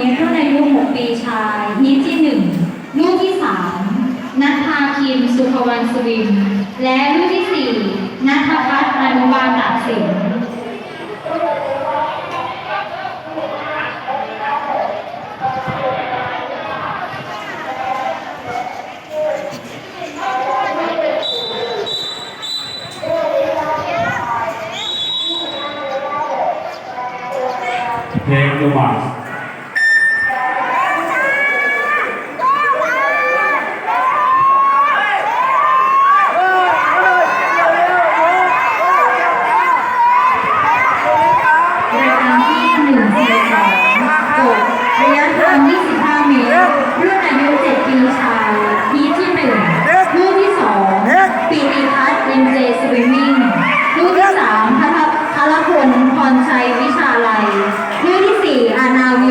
นี้รุ่นอายุ 6 ปีชาย นิดที่ 1 ลูกที่ 3นัทภาคิมสุภวรรณสวินและลูกที่ 4นัทพัฒน์อนุบาลตากสินเพลงตัวบาส and say swimming.